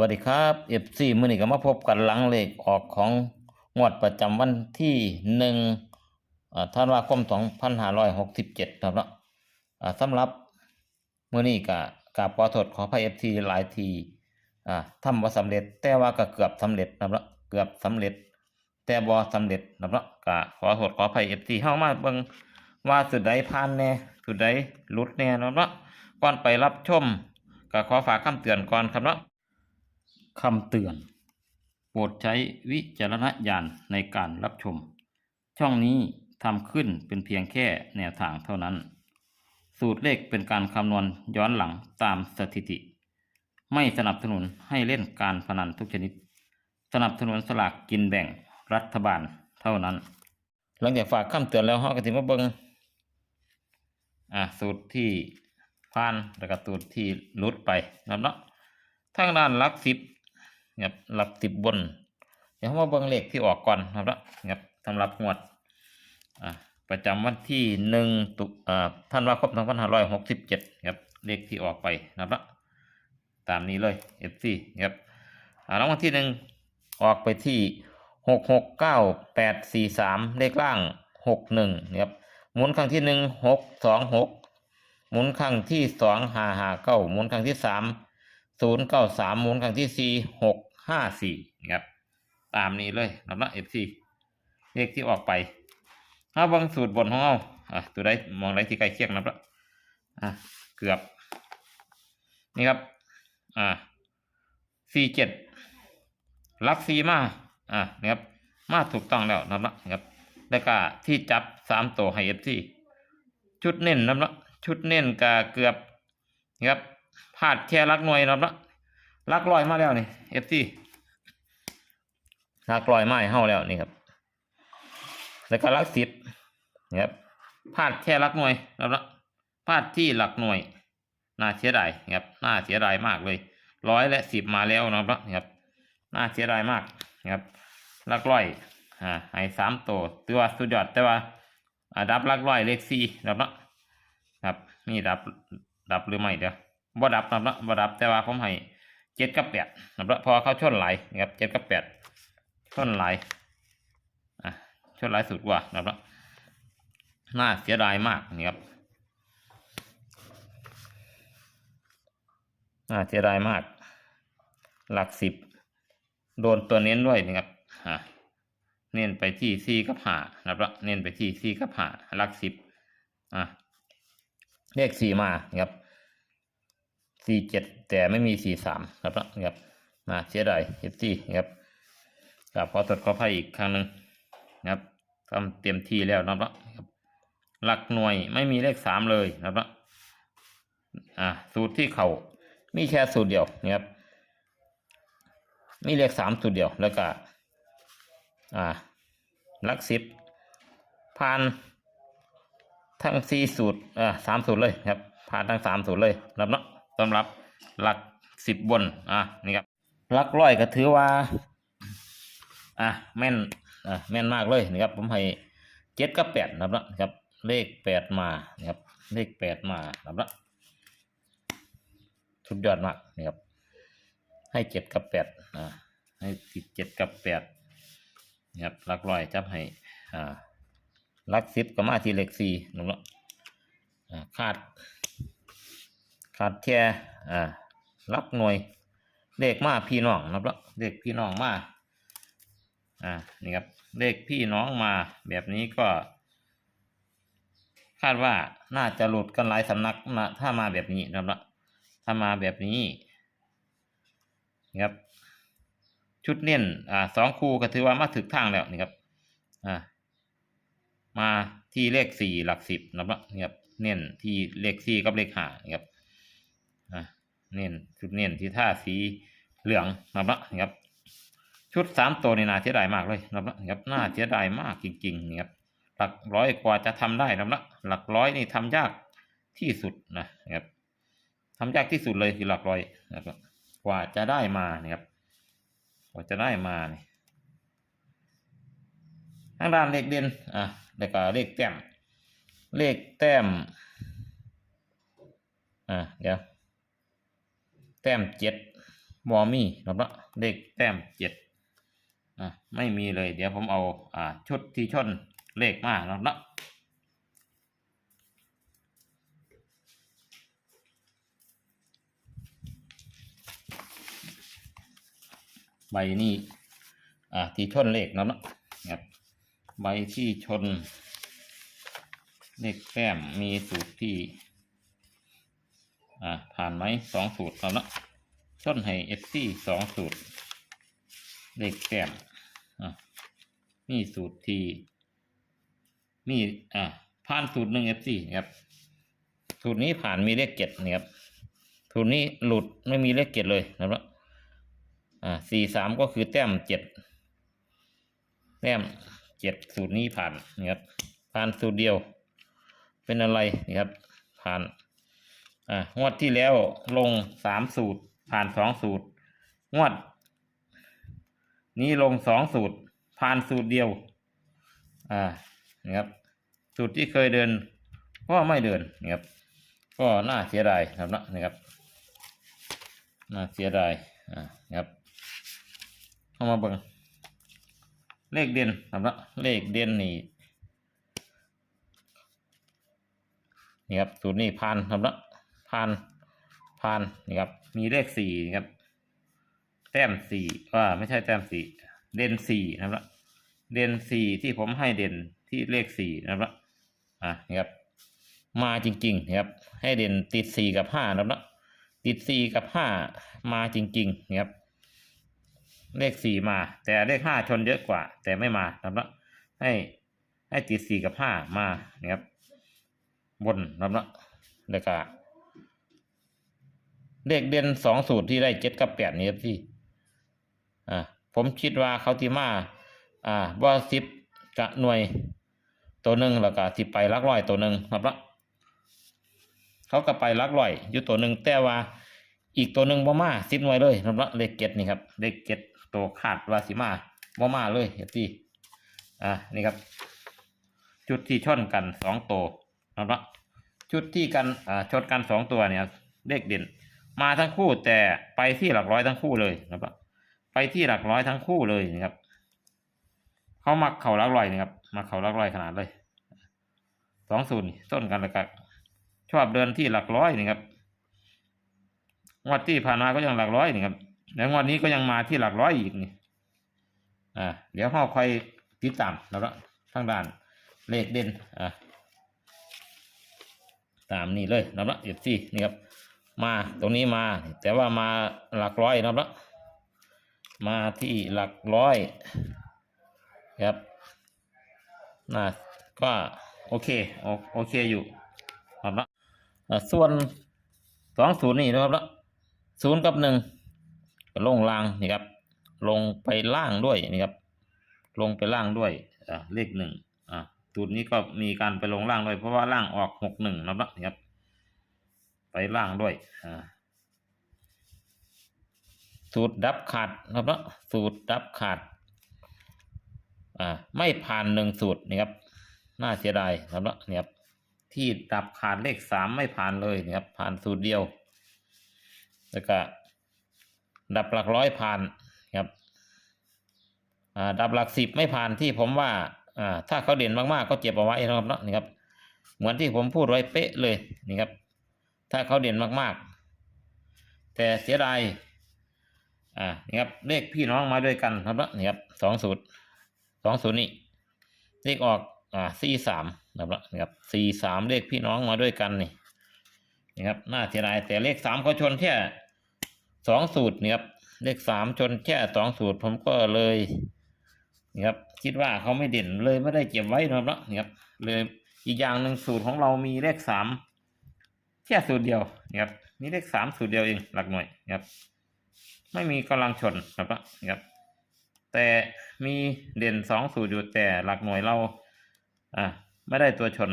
วัสดีครับเอฟซีมื่อนี้ก็มาพบกันหลังเลขออกของงวดประจำวันที่หนึ่งอ่าธันวาคมสองพันห้าร้อยหกสิบเจ็ดครับเนาะสำหรับมื่อนี้ก็กราบขอโทษขอพระเอฟซีหลายทีอ่าทำว่าสำเร็จ แต่ว่าก็เกือบสำเร็จนะครับเนาะเกือบสำเร็จ แต่บ่สำเร็จนะครับเนาะก็ขอโทษขออภัยเอฟซีเฮามาเบิ่งว่าสุดใดผ่านแน่สุดใดลุดแน่นะครับเนาะก่อนไปรับชมก็ขอฝากคำเตือนก่อนครับเนาะ คำเตือน โปรดใช้วิจารณญาณในการรับชม ช่องนี้ทำขึ้นเป็นเพียงแค่แนวทางเท่านั้น สูตรเลขเป็นการคำนวณย้อนหลังตามสถิติ ไม่สนับสนุนให้เล่นการพนันทุกชนิด สนับสนุนสลากกินแบ่งรัฐบาลเท่านั้น หลังจากฝากคำเตือนแล้วฮอกติมาเบิงอะสูตรที่ผ่านแล้วก็สูตรที่ลุดไปนะเนาะทางด้านลักสิบ ครับหลักสิบบน เดี๋ยวเรามาเบิ่งเลขที่ออกก่อนครับละครับสำหรับงวดประจำวันที่หนึ่งตุอ่านว่าคมสองพันห้าร้อยหกสิบเจ็ดครับเลขที่ออกไปนะครับละตามนี้เลย FC ครับรางวัลที่หนึ่งออกไปที่หกหกเก้าแปดสี่สามเลขล่างหกหนึ่งครับหมุนครั้งที่หนึ่งหกสองหกหมุนครั้งที่สองห้าห้าเก้าหมุนครั้งที่สาม ศูนย์เก้าสามหมุนครั้งที่สี่หกห้าสี่ครับ ตามนี้เลยนับละเอฟซีเลขที่ออกไปถ้าบางสูตรบนของเราอะตัวใดมองไรที่ใกล้เคียงนับละอะเกือบ นี่ครับ อ่าสี่เจ็ดลักซีมา อะนี่ครับ มาถูกต้องแล้วนับละครับ แล้วก็ที่จับสามตัวให้เอฟซีชุดเน้นนับละชุดเน้นกาเกือบนี่ครับ พาดแค่ลักหน่วยนะครับเนาะลักลอยมาแล้วนี่เอฟซีลักลอยมาให้เฮาแล้วนี่ครับแล้วก็ลักสิบนี่ครับพลาดแค่ลักหน่วยนะครับเนาะพลาดที่หลักหน่วยน่าเสียดายนะครับน่าเสียดายมากเลยร้อยและสิบมาแล้วนะครับเนาะนี่ครับน่าเสียดายมากนะครับลักลอยอ่าให้สามตัวตัวสุดยอดแต่ว่าอ่าดับลักลอยเลขสี่ครับนะครับนี่ดับดับหรือไม่เดี๋ยว บ่ดับนะครับเนาะบ่ดับแต่ว่าผมให้เจ็ดกับแปดนะครับเนาะพอเขาชนหลนะครับเจ็ดกับแปดชนหลอะชนหลสุดกว่านะครับนาะน่าเสียดายมากนี่ครับน่าเสียดายมาก หลักสิบโดนตัวเน้นด้วยนะครับอะเน้นไปที่สี่กับห้านะครับเนาะเน้นไปที่สี่กับหาหลักสิบอะเลขสี่มานะครับ สี่เจ็ดแต่ไม่มีสี่สามครับนะครับมาเสียดายเอฟซีครับกับขอตรวจขอภัยอีกครั้งหนึ่งนะครับทำเต็มที่แล้วนะครับหลักหน่วยไม่มีเลขสามเลยนะครับอ่าสูตรที่เขามีแค่สูตรเดียวนะครับมีเลขสามสูตรเดียวแล้วก็อ่าลักสิบผ่านทั้งสี่สูตรอ่าสามสูตรเลยครับผ่านทั้งสามสูตรเลยนะครับเนาะ สำหรับหลักสิบบนอะนี่ครับหลักร้อยก็ถือว่าอะแม่นอะแม่นมากเลยนะครับผมให้เจ็ดกับแปดนะครับนะครับ เลขแปดมานะครับเลขแปดมานะครับสุดยอดมากนะครับ ให้เจ็ดกับแปดอ่าให้ติดเจ็ดกับแปดนะครับหลักร้อยจับให้อ่าหลักสิบก็มาที่เลขสี่นะครับอ่าคาด ขาดแค่อ่ารับหน่วยเลขมาพี่น้องนะครับเลขพี่น้องมาอ่านี่ครับเลขพี่น้องมาแบบนี้ก็ คาดว่าน่าจะหลุดกันหลายสำนักนะถ้ามาแบบนี้นะครับถ้ามาแบบนี้นะครับ ชุดเน้นอ่าสองคู่ก็ถือว่ามาถึกทางแล้วนี่ครับอ่ามาที่เลขสี่หลักสิบนะครับนี่ครับเน้นที่เลขสี่กับเลขห้านี่ครับ เน้นชุดเน้นที่ท่าสีเหลืองนะครับนะครับชุดสามตัวนี่น่าเสียดายมากเลยนะครับนะครับน่าเสียดายมากจริงๆนะครับหลักร้อยกว่าจะทำได้นะครับหลักร้อยนี่ทำยากที่สุดนะนะครับทำยากที่สุดเลยคือหลักร้อยนะครับกว่าจะได้มานะครับกว่าจะได้มาเนี่ยทางด้านเลขเด่นอะแล้วก็เลขแต้มเลขแต้มอะเดี๋ยว แต้มเจ็ดบอมี่ครับเนาะเลขแต้มเจ็ดอะไม่มีเลย เดี๋ยวผมเอาอ่าชุดที่ชนเลขมาครับเนาะใบนี้อ่าที่ชนเลขนับเนาะครับใบที่ชนเลขแต้มมีสูตรที่ อ่าผ่านไหมสองสูตรครับเนาะชนให้เอฟซีสองสูตรเลขแต้มอ่ามีสูตรที่มีอ่าผ่านสูตรหนึ่งเอฟซีครับ สูตรนี้ผ่านมีเลขเจ็ดนะครับสูตรนี้หลุดไม่มีเลขเจ็ดเลยนะครับอ่าสี่สามก็คือแต้มเจ็ดแต้มเจ็ดสูตรนี้ผ่านนะครับผ่านสูตรเดียว เป็นอะไรนะครับผ่าน อ่างวดที่แล้วลงสามสูตร ผ่านสองสูตร งวด นี้ลงสองสูตร ผ่านสูตรเดียว อ่านะครับ สูตรที่เคยเดิน ก็ไม่เดินนะครับ ก็น่าเสียดายครับนะนะครับน่าเสียดายอ่านะครับเข้ามาเบิ่งเลขเด่นครับนะเลขเด่นนี่นี่ครับสูตรนี้พันครับนะ พันพันนี่ครับ มีเลขสี่ครับ แต้มสี่ว่าไม่ใช่แต้มสี่เด่นสี่นะครับนะเด่นสี่ที่ผมให้เด่นที่เลขสี่นะครับนะอะนี่ครับ มาจริงๆนะครับ ให้เด่นติดสี่กับห้านะครับนะติดสี่กับห้ามาจริงๆนะครับ เลขสี่มา แต่เลขห้าชนเยอะกว่า แต่ไม่มานะครับนะให้ให้ติดสี่กับห้ามานะครับ บนนะครับนะแล้วก็ เลขเด่นสองสูตรที่ได้เจ็ดกับแปดนี่ครับที่อ่าผมคิดว่าเขาที่มา อ่าว่าสิบกะหน่วยตัวหนึ่งแล้วก็ที่ไปลักร้อยตัวหนึ่งครับละเขาก็ไปลักร้อยอยู่ตัวหนึ่งแต่ว่าอีกตัวหนึ่งบ่มาสิบหน่วยเลยครับละเลขเจ็ดนี่ครับเลขเจ็ดตัวขาดว่าสิมาบ่มาเลยเห็นที่อ่านี่ครับ จุดที่ชนกันสองตัวนะครับละชุดที่กันอ่าชนกันสองตัวเนี่ยเลขเด่น มาทั้งคู่แต่ไปที่หลักร้อยทั้งคู่เลยนะครับไปที่หลักร้อยทั้งคู่เลยนะครับเขามักเข่าหลักร้อยนะครับมาเข่าหลักร้อยขนาดเลยสองศูนย์ต้นกันเลยครับชอบเดินที่หลักร้อยนี่ครับงวดที่ผ่านมาก็ยังหลักร้อยนี่ครับแล้วงวดนี้ก็ยังมาที่หลักร้อยอีกนี่อ่าเดี๋ยวเราค่อยติดตามแล้วก็ทางด้านเลขเด่นอ่าตามนี่เลยนะละเอฟซีนี่ครับ มาตรงนี้มา แต่ว่ามาหลักร้อยนะครับละมาที่หลักร้อยครับน่าก็โอเคโอโอเคอยู่ครับละส่วนสองศูนย์นี่นะครับละศูนย์กับหนึ่งลงล่างนี่ครับ ลงไปล่างด้วยนี่ครับ ลงไปล่างด้วยอ่าเลขหนึ่งอ่าสูตรนี้ก็มีการไปลงล่างด้วยเพราะว่าล่างออกหกหนึ่งนะครับนี่ครับ ไปล่างด้วยสูตรดับขาดนะครับเนาะสูตรดับขาดอ่าไม่ผ่านหนึ่งสูตรนี่ครับน่าเสียดายครับเนาะนี่ครับที่ดับขาดเลขสามไม่ผ่านเลยนี่ครับผ่านสูตรเดียว แล้วก็ดับหลักร้อยผ่านครับอ่าดับหลักสิบไม่ผ่านที่ผมว่าอ่าถ้าเขาเด่นมากๆก็เจ็บเอาไว้นะครับเนาะนี่ครับเหมือนที่ผมพูดไว้เป๊ะเลยนี่ครับ ถ้าเขาเด่นมากๆ แต่เสียดายอ่านี่ครับเลขพี่น้องมาด้วยกันครับละนี่ครับสองสูตรสองสูตรนี่เลขออกอ่าสี่สามนะครับละนี่ครับสี่สามเลขพี่น้องมาด้วยกันนี่นี่ครับน่าเสียดายแต่เลขสามเขาชนแค่สองสูตรนี่ครับเลขสามชนแค่สองสูตร ผมก็เลยนี่ครับคิดว่าเขาไม่เด่นเลยไม่ได้เก็บไว้นะครับละนี่ครับเลยอีกอย่างหนึ่งสูตรของเรามีเลขสาม แค่สูตรเดียวนะครับมีเลขสามสูตรเดียวเองหลักหน่วยนะครับไม่มีกำลังชนนะครับนะครับ แต่มีเด่นสองสูตรอยู่แต่หลักหน่วยเราอ่าไม่ได้ตัวชน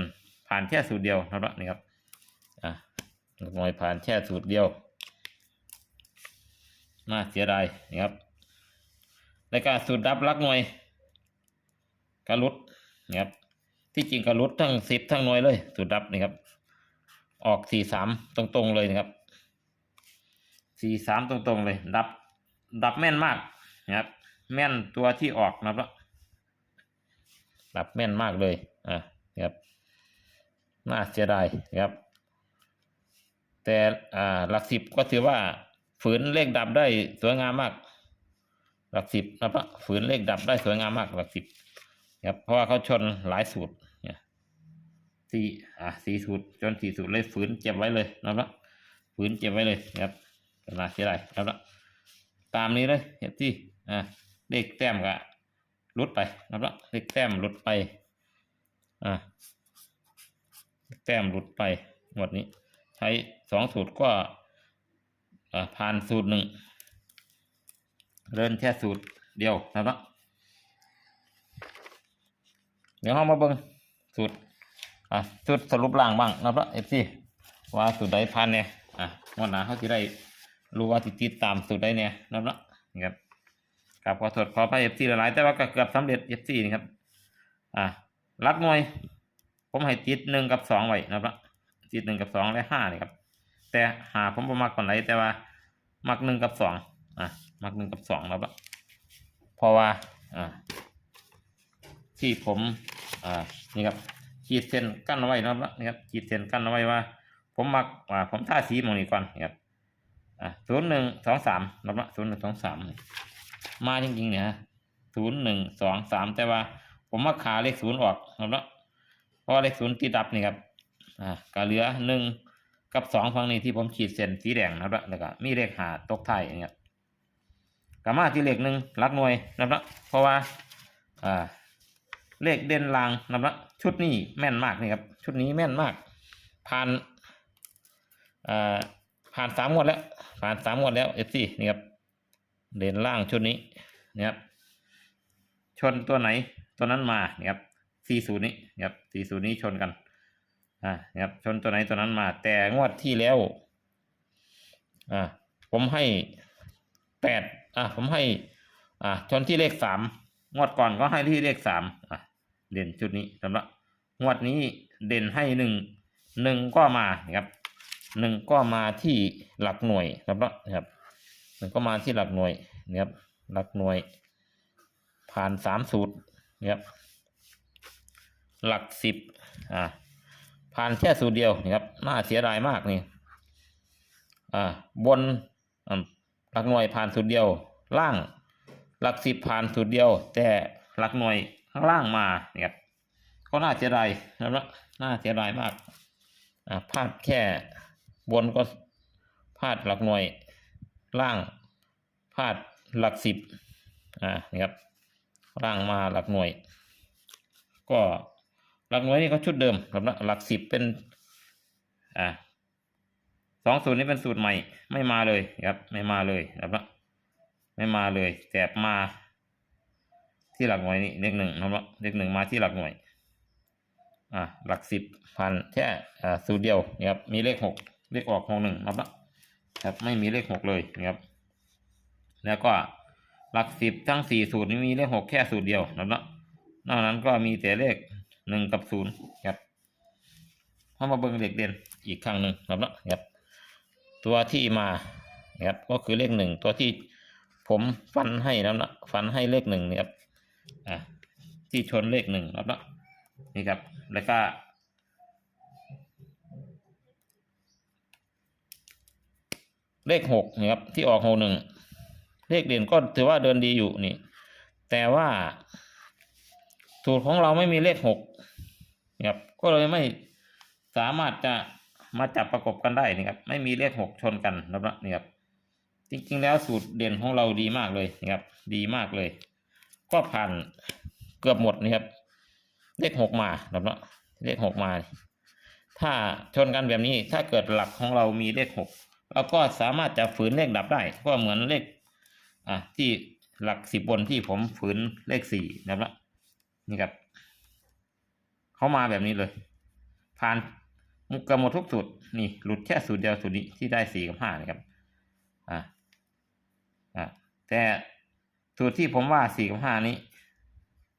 ผ่านแค่สูตรเดียวนะครับนี่ครับอ่าหลักหน่วยผ่านแค่สูตรเดียวน่าเสียดายนะครับในการสูตรดับหลักหน่วยกระลุดนะครับที่จริงกระลุดทั้งสิบทั้งหน่วยเลยสูตรดับนี่ครับ ออกสี่สามตรงๆเลยนะครับสี่สามตรงๆเลย ดับ ดับแม่นมากนะครับ แม่นตัวที่ออกนะครับดับแม่นมากเลยอะนะครับน่าเสียดายนะครับ แต่อ่าหลักสิบก็ถือว่า ฝืนเลขดับได้สวยงามมาก หลักสิบนะครับฝืนเลขดับได้สวยงามมาก หลักสิบครับเพราะว่าเขาชนหลายสูตร สี่อ่าสี่สูตรจนสี่สูตรเลยฝืนเก็บไว้เลยนะครับฝืนเก็บไว้เลยนะครับน่าเสียดายนะครับตามนี้เลยเห็นที่อ่าเลขแต้มก็ลดไปนะครับเลขแต้มลดไปอ่าแต้มหลุดไปหมดนี้ ใช้สองสูตรก็อ่าผ่านสูตรหนึ่งเดินแค่สูตรเดียวนะครับเดี๋ยวเรามาเบิ่งสูตร อะสูตรสรุปล่างบ้างนะครับเอฟซีว่าสูตรใดผ่านเนี่ยอะวันหนาเขาจะได้รู้ว่าติดติดตามสูตรใดเนี่ยนะครับนี่ครับกับขอโทษขอไปเอฟซีหลายๆแต่ว่าก็เกือบสำเร็จเอฟซีนี่ครับอะรักหน่วย ผมให้ติดหนึ่งกับสองไว้นะครับติดหนึ่งกับสองและห้านี่ครับ แต่หาผมประมักคนไหนแต่ว่ามักหนึ่งกับสองอะมักหนึ่งกับสองนะครับเพราะว่าอ่าที่ผมอ่านี่ครับ ขีดเส้นกั้นเอาไว้นะครับขีดเส้นกั้นเอาไว้ว่า ผมมักอ่าผมท่าสีมองนี้ก่อนครับอ่าศูนย์หนึ่งสองสามนะครับศูนย์หนึ่งสองสามมาจริงๆเนี่ยศูนย์หนึ่งสองสามแต่ว่า ผมมาขาเลขศูนย์ออกนะครับเพราะเลขศูนย์ติดดับนี่ครับอ่าก็เหลือหนึ่งกับสองฝั่งนี้ที่ผมขีดเส้นสีแดงนะครับแล้วก็มีเลขหาตกไทยอย่างเงี้ยก็มาที่เลขหนึ่งหลักหน่วยนะครับเพราะว่าอ่า เลขเด่นลางนะครับชุดนี้แม่นมากนี่ครับ ชุดนี้แม่นมาก ผ่านอ่าผ่านสามงวดแล้ว ผ่านสามงวดแล้วเอฟซีนี่ครับเด่นล่างชุดนี้นี่ครับ ชนตัวไหนตัวนั้นมานี่ครับสี่ศูนย์นี้นี่ครับสี่ศูนย์นี้ชนกันอ่านี่ครับชนตัวไหนตัวนั้นมา แต่งวดที่แล้วอ่าผมให้แปดอ่าผมให้อ่าชนที่เลขสามงวดก่อนก็ให้ที่เลขสามอะ เด่นชุดนี้สำหรับงวดนี้เด่นให้หนึ่งหนึ่งก็มานะครับหนึ่งก็มาที่หลักหน่วยสำหรับนะครับหนึ่งก็มาที่หลักหน่วยนะครับหลักหน่วย ผ่านสามสูตรนะครับหลักสิบอ่าผ่านแค่สูตรเดียวนะครับน่าเสียดายมากนี่อ่าบนหลักหน่วยผ่านสูตรเดียว ล่าง หลักสิบผ่านสูตรเดียว แต่หลักหน่วย ข้างล่างมาเนี่ยก็น่าเสียดายนะครับน่าเสียดายมากอ่าพลาดแค่บนก็พลาดหลักหน่วยล่างพลาดหลักสิบอ่านี่ครับล่างมาหลักหน่วย ก็หลักหน่วยนี่ก็ชุดเดิมครับนะหลักสิบเป็นอ่าสองสูตรนี้เป็นสูตรใหม่ ไม่มาเลยครับ ไม่มาเลยครับนะไม่มาเลยแต่มา ที่หลักหน่วยนี่เลขหนึ่งนะครับเลขหนึ่งมาที่หลักหน่วย อ่าหลักสิบพันแค่อ่าสูตรเดียวนะครับมีเลขหกเลขออกหกหนึ่งนะครับครับไม่มีเลขหกเลยนะครับ แล้วก็หลักสิบทั้งสี่สูตรนี้มีเลขหกแค่สูตรเดียวนะครับนอกนั้นก็มีแต่เลขหนึ่งกับศูนย์ครับเข้ามาเบิ่งเลขเด่นอีกครั้งหนึ่งนะครับครับตัวที่มานะครับก็คือเลขหนึ่งตัวที่ผมฟันให้แล้วนะฟันให้เลขหนึ่งนะครับ อ่าที่ชนเลขหนึ่งรับเนะนี่ครับ แล้วก็ เลขหกนะครับที่ออกหกหนึ่งเลขเด่นก็ถือว่าเดินดีอยู่นี่ แต่ว่าสูตรของเราไม่มีเลขหกนะครับก็เลยไม่สามารถจะมาจับประกบกันได้นี่ครับ ไม่มีเลขหกชนกันนะครับนี่ครับจริงๆแล้วสูตรเด่นของเราดีมากเลยนะครับ ดีมากเลย ก็ผ่านเกือบหมดนะครับ เลขหกมาครับเนาะเลขหกมา ถ้าชนกันแบบนี้ถ้าเกิดหลักของเรามีเลขหกเราก็สามารถจะฝืนเลขดับได้ก็เหมือนเลขอะที่หลักสิบบนที่ผมฝืนเลขสี่นะครับนี่ครับเขามาแบบนี้เลย ผ่านมุกกระหมดทุกสูตรนี่หลุดแค่สูตรเดียวสูตรนี้ที่ได้สี่กับห้านะครับอ่าอ่าแต่ สูตรที่ผมว่าสี่กับห้านี้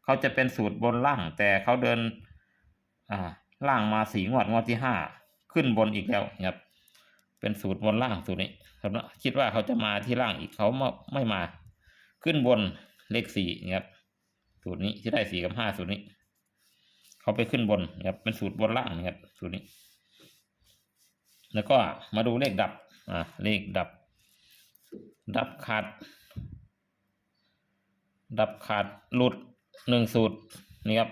เขาจะเป็นสูตรบนล่าง แต่เขาเดินอ่าล่างมาสี่งวดงวดที่ห้าขึ้นบนอีกแล้วครับ เป็นสูตรบนล่างสูตรนี้ครับคิดว่าเขาจะมาที่ล่างอีกเขาไม่มา ขึ้นบนเลขสี่ครับ สูตรนี้ที่ได้สี่กับห้าสูตรนี้ เขาไปขึ้นบนครับ เป็นสูตรบนล่างนะครับ สูตรนี้ แล้วก็มาดูเลขดับ อ่า เลขดับ ดับขาด ดับขาดหลุดหนึ่งสูตรนี่ครับ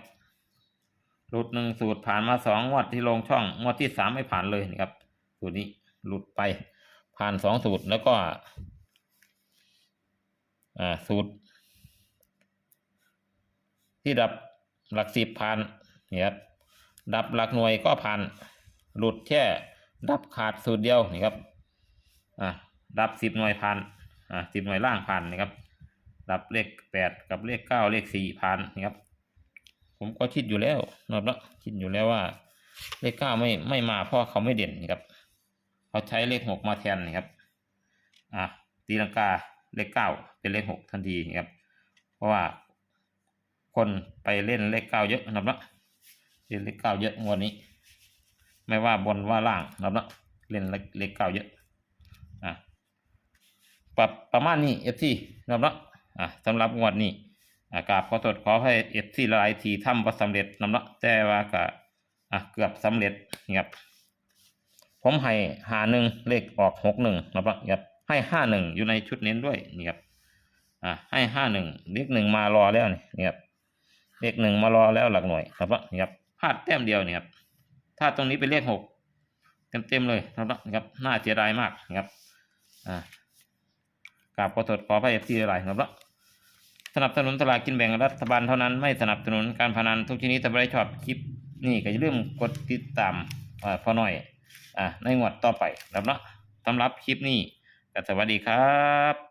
หลุดหนึ่งสูตรผ่านมาสองงวดที่ลงช่องงวดที่สามไม่ผ่านเลยนะครับสูตรนี้หลุดไปผ่านสองสูตรแล้วก็อ่าสูตร ที่ดับหลักสิบผ่านนี่ครับดับหลักหน่วยก็ผ่านหลุดแค่ดับขาดสูตรเดียวนี่ครับอ่าดับสิบหน่วยผ่านอ่าสิบหน่วยล่างผ่านนะครับ ดับเลขแปดกับเลขเก้าเลขสี่ผ่านนะครับ ผมก็คิดอยู่แล้วนะครับเนาะคิดอยู่แล้วว่า เลขเก้าไม่ไม่มาเพราะเขาไม่เด่นนะครับเขาใช้เลขหกมาแทนนะครับอะตีลังกาเลขเก้าเป็นเลขหกทันทีนะครับ เพราะว่า คนไปเล่นเลขเก้าเยอะนะครับเนาะเล่นเลขเก้าเยอะงวดนี้ ไม่ว่าบนว่าล่างนะครับเนาะเล่นเลขเก้าเยอะอะปรับประมาณนี้เอฟซีนะครับเนาะ อะสำหรับงวดนี้อากาบขอตรวจขอให้เอฟซีลายทีทำประสำเร็จนำเนาะแต่ว่าก็อะเกือบสำเร็จนะครับผมให้หาหนึ่งเลขออกหกหนึ่งนะครับครับให้ห้าหนึ่งอยู่ในชุดเน้นด้วยนี่ครับอ่าให้ห้าหนึ่งเลขหนึ่งมารอแล้วนี่นี่ครับเลขหนึ่งมารอแล้วหลักหน่วยนะครับนี่ครับพลาดแต้มเดียวนี่ครับถ้าตรงนี้เป็นเลขหกเต็มเต็มๆเลยครับนะครับน่าเสียดายมากนะครับอ่า ราบขอโทษขอพระเอฟซีหลายครับสนับสนุนตลาดกินแบ่งรัฐบาลเท่านั้นไม่สนับสนุนการพนันทุกชนิดแต่ไม่ชอบคลิปนี่ก็อย่าลืมกดติดตามอ่าพอหน่อยอ่าในงวดต่อไปครับเนาะสำหรับคลิปนี้ก็สวัสดีครับ